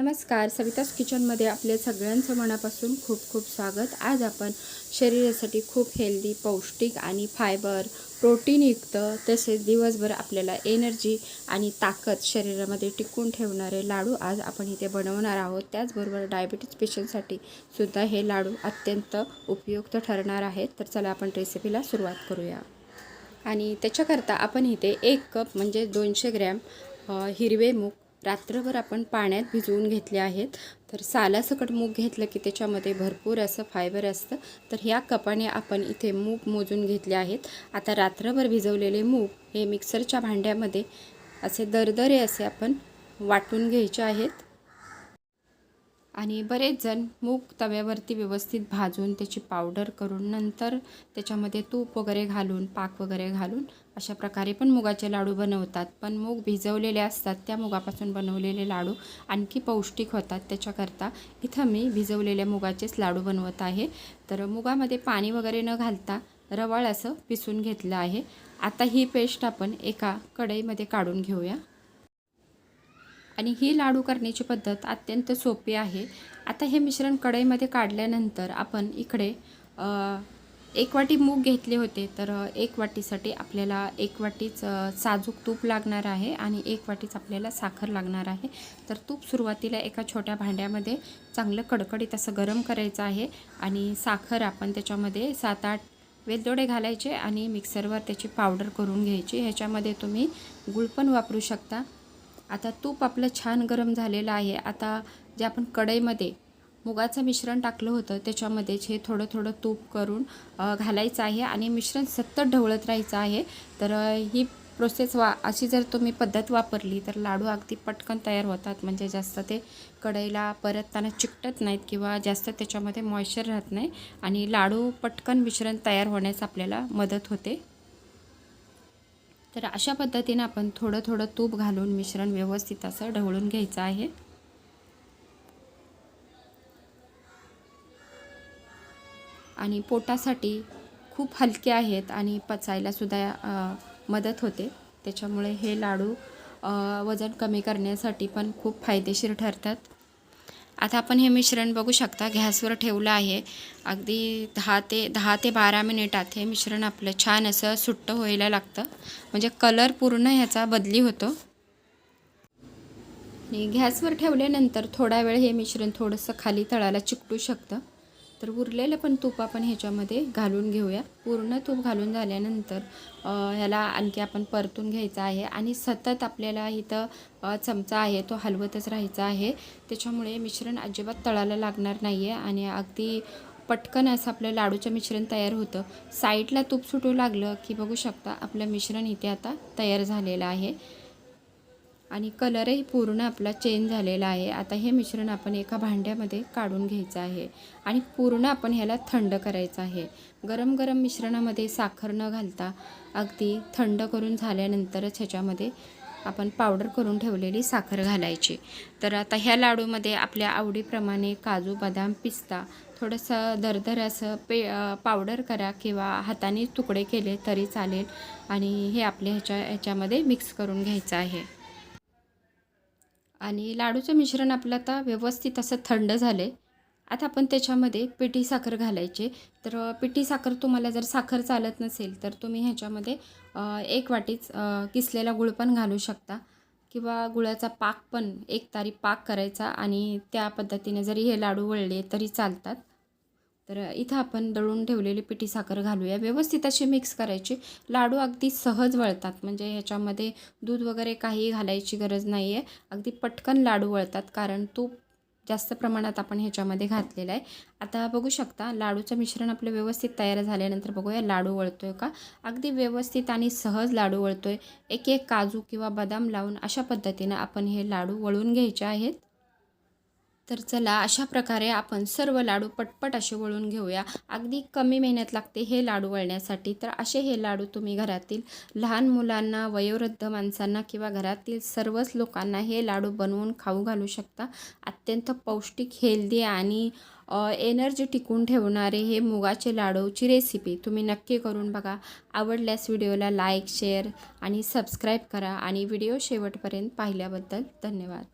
नमस्कार. सवितास किचनमध्ये आपल्या सगळ्यांचं मनापासून खूप खूप स्वागत. आज आपण शरीरासाठी खूप हेल्दी पौष्टिक आणि फायबर प्रोटीनयुक्त तसेच दिवसभर आपल्याला एनर्जी आणि ताकद शरीरामध्ये टिकून ठेवणारे लाडू आज आपण इथे बनवणार आहोत. त्याचबरोबर डायबिटीज पेशंटसाठी सुद्धा हे लाडू अत्यंत उपयुक्त ठरणार आहेत. तर चला आपण रेसिपीला सुरुवात करूया. आणि त्याच्याकरता आपण इथे एक कप म्हणजे दोनशे ग्रॅम हिरवे मूग रात्रभर आपण पाण्यात भिजवून घेतले आहेत. तर सालासकट मूग घेतलं की त्याच्यामध्ये भरपूर असं फायबर असतं. तर ह्या कपाने आपण इथे मूग मोजून घेतले आहेत. आता रात्रभर भिजवलेले मूग हे मिक्सरच्या भांड्यामध्ये असे दरदरे असे आपण वाटून घ्यायचे आहेत. आणि बरेच जण मूग तव्यावरती व्यवस्थित भाजून त्याची पावडर करून नंतर त्याच्यामध्ये तूप वगैरे घालून पाक वगैरे घालून अशा प्रकारे पण मुगाचे लाडू बनवतात. पण मूग भिजवलेले असतात त्या मुगापासून बनवलेले लाडू आणखी पौष्टिक होतात. त्याच्याकरता इथं मी भिजवलेल्या मुगाचेच लाडू बनवत आहे. तर मुगामध्ये पाणी वगैरे न घालता रवाळ असं पिसून घेतलं आहे. आता ही पेस्ट आपण एका कढईमध्ये काढून घेऊया. आणि ही लाडू करण्याची पद्धत अत्यंत सोपी आहे. आता हे मिश्रण कढईमध्ये काढल्यानंतर आपण इकडे एक वाटी मूग घेतले होते. तर एक वाटीसाठी आपल्याला एक वाटीच साजूक तूप लागणार आहे आणि एक वाटीच आपल्याला साखर लागणार आहे. तर तूप सुरुवातीला एका छोट्या भांड्यामध्ये चांगलं कडकडीत असं गरम करायचं आहे आणि साखर आपण त्याच्यामध्ये सात आठ वेलदोडे घालायचे आणि मिक्सरवर त्याची पावडर करून घ्यायची. ह्याच्यामध्ये तुम्ही गुळ पण वापरू शकता. आता तूप आपलं छान गरम झालेलं आहे. आता जे आपण कढईमध्ये मुगाचं मिश्रण टाकलं होतं त्याच्यामध्येच हे थोडं थोडं तूप करून घालायचं आहे आणि मिश्रण सतत ढवळत राहायचं आहे. तर ही प्रोसेस वा अशी जर तुम्ही पद्धत वापरली तर लाडू अगदी पटकन तयार होतात. म्हणजे जास्त ते कढईला परतताना चिकटत नाहीत किंवा जास्त त्याच्यामध्ये मॉइश्चर राहत नाही आणि लाडू पटकन मिश्रण तयार होण्यास आपल्याला मदत होते. तर अशा पद्धतीनं आपण थोडं थोडं तूप घालून मिश्रण व्यवस्थित असं ढवळून घ्यायचं आहे. आणि पोटासाठी खूप हलके आहेत आणि पचायला सुद्धा मदत होते. त्याच्यामुळे हे लाडू वजन कमी करण्यासाठी पण खूप फायदेशीर ठरतात. आता आपण हे मिश्रण बघू शकता गॅसवर ठेवलं आहे. अगदी दहा ते दहा ते बारा मिनिटात हे मिश्रण आपलं छान असं सुट्ट व्हायला लागतं. म्हणजे कलर पूर्ण ह्याचा बदली होतो. आणि गॅसवर ठेवल्यानंतर थोडा वेळ हे मिश्रण थोडंसं खाली तळाला चिकटू शकतं. तर उरलेलं पण तूप आपण ह्याच्यामध्ये घालून घेऊया. पूर्ण तूप घालून झाल्यानंतर ह्याला आणखी आपण परतून घ्यायचं आहे आणि सतत आपल्याला इथं चमचा आहे तो हलवतच राहायचा आहे. त्याच्यामुळे मिश्रण अजिबात तळाला लागणार नाही आहे आणि अगदी पटकन असं आपलं लाडूचं मिश्रण तयार होतं. साईडला तूप सुटू लागलं की बघू शकता आपलं मिश्रण इथे आता तयार झालेलं आहे. आणि कलरही पूर्ण आपला चेंज झालेला आहे. आता हे मिश्रण आपण एका भांड्यामध्ये काढून घ्यायचं आहे आणि पूर्ण आपण ह्याला थंड करायचं आहे. गरम गरम मिश्रणामध्ये साखर न घालता अगदी थंड करून झाल्यानंतरच ह्याच्यामध्ये आपण पावडर करून ठेवलेली साखर घालायची. तर आता ह्या लाडूमध्ये आपल्या आवडीप्रमाणे काजू बदाम पिस्ता थोडंसं दरदर असं पे पावडर करा किंवा हाताने तुकडे केले तरी चालेल. आणि हे आपल्या ह्याच्या ह्याच्यामध्ये मिक्स करून घ्यायचं आहे. आणि लाडूचं मिश्रण आपलं आता व्यवस्थित असं थंड झालं आहे आता आपण त्याच्यामध्ये पिठी साखर घालायची. तर पिठी साखर तुम्हाला जर साखर चालत नसेल तर तुम्ही ह्याच्यामध्ये एक वाटीच किसलेला गुळ पण घालू शकता. किंवा गुळाचा पाक पण एक तारी पाक करायचा आणि त्या पद्धतीने जरी हे लाडू वळले तरी चालतात. तर इथं आपण दळून ठेवलेली पिठी साखर घालूया. व्यवस्थित अशी मिक्स करायची. लाडू अगदी सहज वळतात. म्हणजे ह्याच्यामध्ये दूध वगैरे काही घालायची गरज नाही आहे अगदी पटकन लाडू वळतात कारण तूप जास्त प्रमाणात आपण ह्याच्यामध्ये घातलेला आहे. आता बघू शकता लाडूचं मिश्रण आपलं व्यवस्थित तयार झाल्यानंतर बघूया लाडू वळतो आहे का? अगदी व्यवस्थित आणि सहज लाडू वळतो आहे एक एक काजू किंवा बदाम लावून अशा पद्धतीनं आपण हे लाडू वळून घ्यायचे आहेत. तर चला अशा प्रकारे आपण सर्व लाडू पटपट असे वळून घेऊया. अगदी कमी मेहनत लागते हे लाडू वळण्यासाठी. तर असे हे लाडू तुम्ही घरातील लहान मुलांना वयोवृद्ध माणसांना किंवा घरातील सर्वच लोकांना हे लाडू बनवून खाऊ घालू शकता. अत्यंत पौष्टिक हेल्दी आणि एनर्जी टिकून ठेवणारे हे मुगाचे लाडूची रेसिपी तुम्ही नक्की करून बघा. आवडल्यास व्हिडिओला लाईक शेअर आणि सबस्क्राईब करा. आणि व्हिडिओ शेवटपर्यंत पाहिल्याबद्दल धन्यवाद.